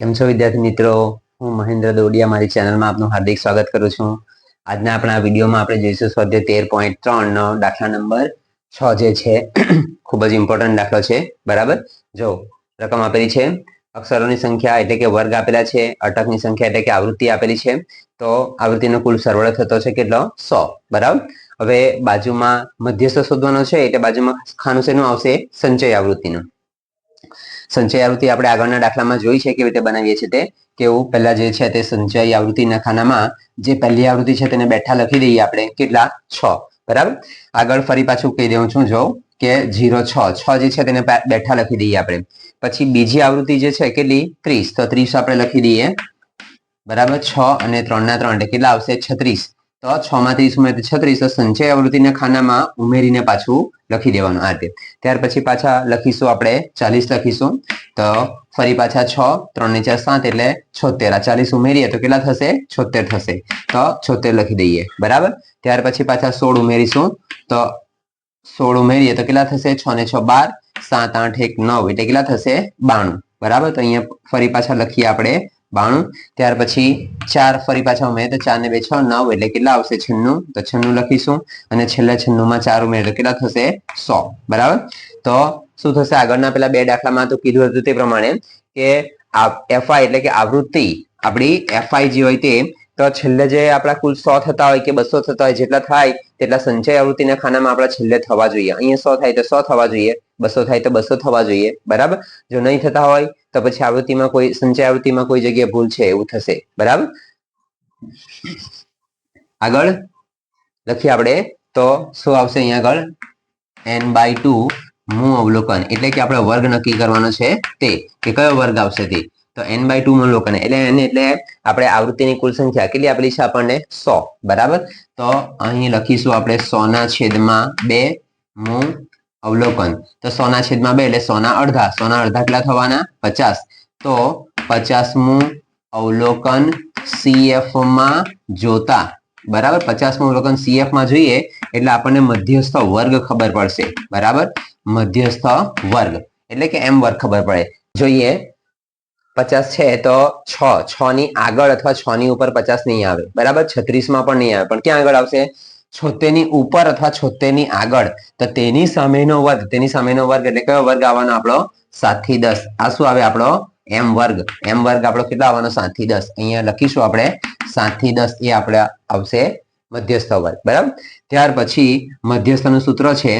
કેમ છો વિદ્યાર્થી મિત્રો? હું મહેન્દ્ર દોડિયા, મારી ચેનલમાં આપનું હાર્દિક સ્વાગત કરું છું. આજના આપણા વિડીયોમાં આપણે જોઈશું સ્વાધ્યાય તેર પોઈન્ટ ત્રણ નો દાખલા નંબર છ જે છે, ખૂબ જ ઇમ્પોર્ટન્ટ દાખલો છે. બરાબર? જો, રકમ આપેલી છે, અક્ષરોની સંખ્યા એટલે કે વર્ગ આપેલા છે, અટકની સંખ્યા એટલે કે આવૃત્તિ આપેલી છે, તો આવૃત્તિનો કુલ સરવાળો થતો છે કેટલો? સો. બરાબર? હવે બાજુમાં મધ્યસ્થ શોધવાનો છે, એટલે બાજુમાં ખાનું શેનું આવશે? સંચય આવૃત્તિનું. સંચય આવૃત્તિ આપણે આગળના દાખલામાં જોઈ છે કેવી રીતે બનાવીએ છીએ તે કેવું પહેલા જે છે તે સંચય આવૃત્તિના ખાનામાં જે પહેલી આવૃત્તિ છે તેને બેઠા લખી દઈએ આપણે. કેટલા? છ. બરાબર? આગળ ફરી પાછું કહી દઉં છું જો, કે જીરો છ. છ જે છે તેને બેઠા લખી દઈએ આપણે. પછી બીજી આવૃત્તિ જે છે કેટલી? ત્રીસ. તો ત્રીસ આપણે લખી દઈએ. બરાબર? છ અને ત્રણ ના ત્રણ એટલે કેટલા આવશે? છત્રીસ. તો છ માંથી ઉમેર છત્રીસ સંચય આવૃત્તિના ખાનામાં ઉમેરીને પાછું લખી દેવાનું આ રીતે. ત્યાર પછી પાછા લખીશું આપણે ચાલીસ લખીશું. તો ફરી પાછા છ, ત્રણ ને ચાર, સાત એટલે છોતેર. આ ચાલીસ ઉમેરીએ તો કેટલા થશે? છોતેર થશે. તો છોતેર લખી દઈએ. બરાબર? ત્યાર પછી પાછા સોળ ઉમેરીશું. તો સોળ ઉમેરીએ તો કેટલા થશે? છ ને છ, બાર. સાત, આઠ, એક, નવ. એટલે કેટલા થશે? બાણું. બરાબર? તો અહીંયા ફરી પાછા લખીએ આપણે બાણું. ત્યાર પછી ચાર, ફરી પાછા ઉમેરીએ તો ચાર ને બે, છ, નવ, એટલે કેટલા આવશે છન્નું? તો છન્નું લખીશું. અને છેલ્લા છન્નુંમાં ચાર ઉમેરીએ તો કેટલા થશે? સો. બરાબર? તો શું થશે? આગળના પેલા બે દાખલામાં તો કીધું હતું તે પ્રમાણે કે એફઆઈ એટલે કે આવૃત્તિ, આપણી એફઆઈ જે હોય તે, તો છેલ્લે જે આપણા કુલ સો થતા હોય કે બસો થતા હોય, જેટલા થાય, તેટલા સંચય આવૃત્તિના ખાનામાં આપણા છેલ્લે થવા જોઈએ. અહીંયા સો થાય તો સો થવા જોઈએ. બસો થાય તો બસો થવા જોઈએ, બરાબર? જો નહીં થતા હોય, તો પછી આવૃત્તિમાં કોઈ, સંચય આવૃત્તિમાં કોઈ જગ્યાએ ભૂલ છે એવું થશે, બરાબર? આગળ લખીએ આપણે, તો શું આવશે અહીંયા આગળ? એન બાય ટુ મૂ અવલોકન, એટલે કે આપણે વર્ગ નક્કી કરવાનો છે તે, કે કયો વર્ગ આવશે તે? તો એન બાય ટુ અવલોકન, એટલે એન એટલે આપણે આવૃત્તિની કુલ સંખ્યા કેટલી આપેલી છે આપણને? સો, બરાબર? તો અહીં લખીશું આપણે સો ના છેદમાં બે, મૂ અવલોકન. તો સોના છેદમાં બે એટલે સોના અડધા. સોના અડધા કેટલા થવાના? પચાસ. તો પચાસમું અવલોકન સીએફમાં જોતા. બરાબર? પચાસમું અવલોકન સીએફમાં જોઈએ એટલે આપણને મધ્યસ્થ વર્ગ ખબર પડશે. બરાબર? મધ્યસ્થ વર્ગ. એટલે કે એમ વર્ગ ખબર પડે. જોઈએ. પચાસ છે તો છ. છ ની આગળ અથવા છ ની ઉપર પચાસ નહીં આવે. બરાબર? છત્રીસમાં પણ નહીં આવે. પણ ક્યાં આગળ આવશે? છોતેરની ઉપર અથવા છોતેરની આગળ. તો તેની સામેનો વર્ગ, તેની સામેનો વર્ગ એટલે કયો વર્ગ આવવાનો આપણો? સાતથી દસ. આ શું આવે આપણો? એમ વર્ગ. એમ વર્ગ આપણો કેટલો આવવાનો? સાતથી દસ. અહીંયા લખીશું આપણે સાતથી દસ એ આપણે આવશે મધ્યસ્થ વર્ગ. બરાબર? ત્યાર પછી મધ્યસ્થનું સૂત્ર છે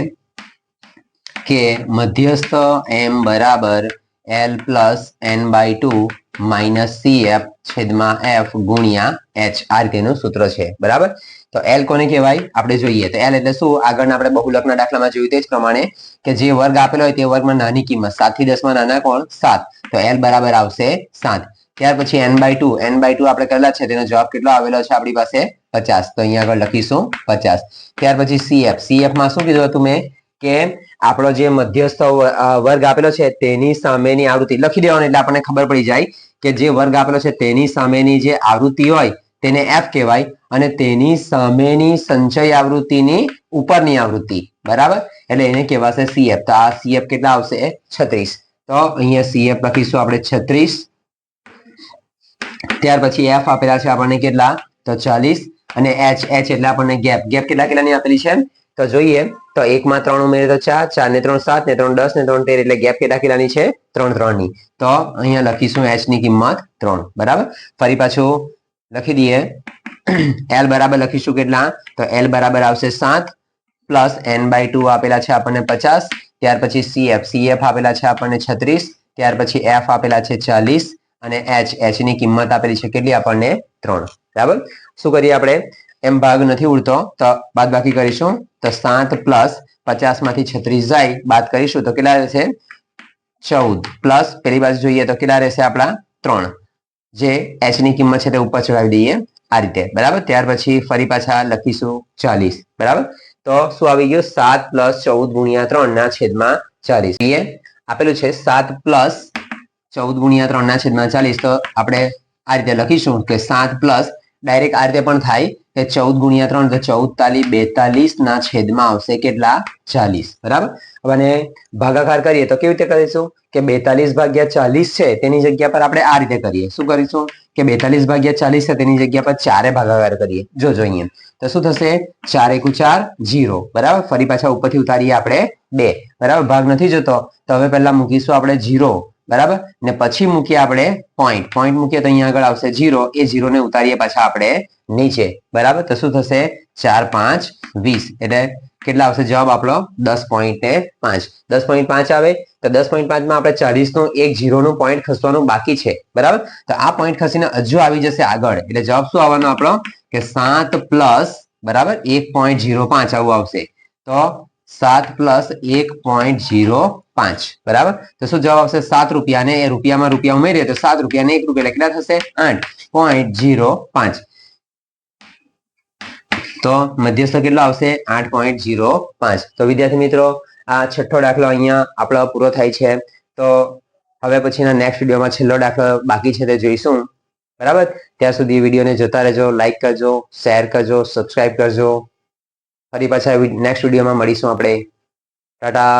કે મધ્યસ્થ એમ બરાબર L plus N by two minus C F છેદમાં એફ ગુણ્યા એચ. આ રીતેનું સૂત્ર છે. બરાબર? તો એલ કોને કહેવાય? આપણે જોઈએ. તો એલ એટલે શું? આગળના આપણે બહુલકના દાખલામાં જોયું તે જ પ્રમાણે કે જે વર્ગ આપેલો હોય તે વર્ગમાં નાની કિંમત સાતથી દસમાં નાના કોણ? સાત. તો એલ બરાબર આવશે સાત. ત્યાર પછી N by two. N by two આપણે કરેલા છે? તેનો જવાબ કેટલો આવેલો છે આપણી પાસે? પચાસ. તો અહીંયા આગળ લખીશું પચાસ. ત્યાર પછી સીએફ સીએફમાં શું કીધું હતું મેં? કે આપણો જે મધ્યસ્થ વર્ગ આપેલો છે તેની સામેની આવૃત્તિ. લખી દેવાની એટલે આપણને ખબર પડી જાય કે જે વર્ગ આપેલો છે તેની સામેની જે આવૃત્તિ હોય તેને એફ કહેવાય અને તેની સામેની સંચય આવૃત્તિની ઉપરની આવૃત્તિ. બરાબર? એટલે એને કહેવાશે સીએફ તો આ સીએફ કેટલા આવશે? છત્રીસ. તો અહીંયા સીએફ લખીશું આપણે છત્રીસ. ત્યાર પછી એફ આપેલા છે આપણને કેટલા? તો ચાલીસ. અને એચ એચ એટલે આપણને ગેપ. ગેપ કેટલા કેટલાની આપેલી છે? તો જોઈએ. તો એકમાં ત્રણ ઉમેરે તો ચાર ચાર ને ત્રણ સાત, ને ત્રણ દસ, ને ત્રણ તેર. એટલે ગેપ કેટલા કેટલાની છે? ત્રણ ત્રણની તો અહીંયા લખીશું એચની કિંમત ત્રણ. બરાબર? ફરી પાછું લખી દઈએ. એલ બરાબર લખીશું કેટલા? તો એલ બરાબર આવશે સાત. પ્લસ એન બાય ટુ આપેલા છે આપણને પચાસ. ત્યાર પછી સીએફ સીએફ આપેલા છે આપણને છત્રીસ. ત્યાર પછી એફ આપેલા છે ચાલીસ. અને એચ એચની કિંમત આપેલી છે કેટલી આપણને? ત્રણ. બરાબર? શું કરીએ આપણે? એમ ભાગ નથી ઉડતો. તો બાદ બાકી કરીશું. તો સાત પ્લસ પચાસમાંથી છત્રીસ જાય. બાદ કરીશું તો કેટલા રહેશે? ચૌદ. પ્લસ પેલી બાજુ જોઈએ તો કેટલા રહેશે આપણા? ત્રણ. જે એચની કિંમત છે તે ઉપર ચડાવી દઈએ આ રીતે. બરાબર? ત્યાર પછી ફરી પાછા લખીશું ચાલીસ. બરાબર? તો શું આવી ગયું? સાત પ્લસ ચૌદ ગુણ્યા ત્રણ ના છેદમાં ચાલીસ. આપેલું છે સાત પ્લસ ચૌદ ગુણ્યા ત્રણ ના છેદમાં ચાલીસ. તો આપણે આ રીતે લખીશું કે સાત પ્લસ ડાયરેક્ટ આ રીતે પણ થાય કે ચૌદ ગુણ્યા ત્રણ તો ચૌદ તાલી બેતાલીસ ના છેદમાં આવશે કેટલા? ચાલીસ. બરાબર? અને ભાગાકાર કરીએ તો કેવી રીતે કરીશું? કે બેતાલીસ ભાગ્યા ચાલીસ છે, તેની જગ્યા પર આપણે આ રીતે કરીએ. શું કરીશું? કે બેતાલીસ ભાગ્યા ચાલીસ છે, તેની જગ્યા પર ચારે ભાગાકાર કરીએ. જો જોઈએ તો શું થશે? ચાર એકુ ચાર, જીરો. બરાબર? ફરી પાછા ઉપરથી ઉતારીએ આપણે બે. બરાબર? ભાગ નથી જતો. તો હવે પહેલા મૂકીશું આપણે જીરો. બરાબર? ને પછી મૂકીએ આપણે પોઈન્ટ પોઈન્ટ મૂકીએ તો અહીંયા આગળ આવશે જીરો એ જીરો ને ઉતારીએ પાછા આપણે નીચે. બરાબર? તો શું થશે? ચાર, પાંચ, વીસ. એટલે કેટલા આવશે? જવાબ આપણો દસ પોઈન્ટ ને પાંચ. દસ પોઈન્ટ પાંચ આવે તો દસ પોઈન્ટ પાંચમાં આપણે ચાલીસનું એક જીરો નું પોઈન્ટ ખસવાનું બાકી છે. બરાબર? તો આ પોઈન્ટ ખસીને હજુ આવી જશે આગળ. એટલે જવાબ શું આવવાનો આપણો? કે સાત પ્લસ બરાબર? એક પોઈન્ટ જીરો પાંચ આવું આવશે. તો સાત પ્લસ એક પોઈન્ટ જીરો પાંચ, બરાબર? તો શું જવાબ આવશે? સાત રૂપિયાને એ રૂપિયામાં રૂપિયા ઉમેરીએ તો સાત રૂપિયાને એક રૂપિયા કેટલા થશે? આઠ. પોઈન્ટ જીરો પાંચ. તો મધ્યસ્થ કેટલો આવશે? આઠ પોઈન્ટ જીરો પાંચ. તો વિદ્યાર્થી મિત્રો, આ છઠ્ઠો દાખલો અહીંયા આપણો પૂરો થાય છે. તો હવે પછીના નેક્સ્ટ વિડીયોમાં છેલ્લો દાખલો બાકી છે તે જોઈશું. બરાબર? ત્યાં સુધી વિડીયોને જતા રહેજો લાઈક કરજો શેર કરજો સબસ્ક્રાઇબ કરજો. ફરી પાછા નેક્સ્ટ વિડીયોમાં મળીશું આપણે. ટાટા.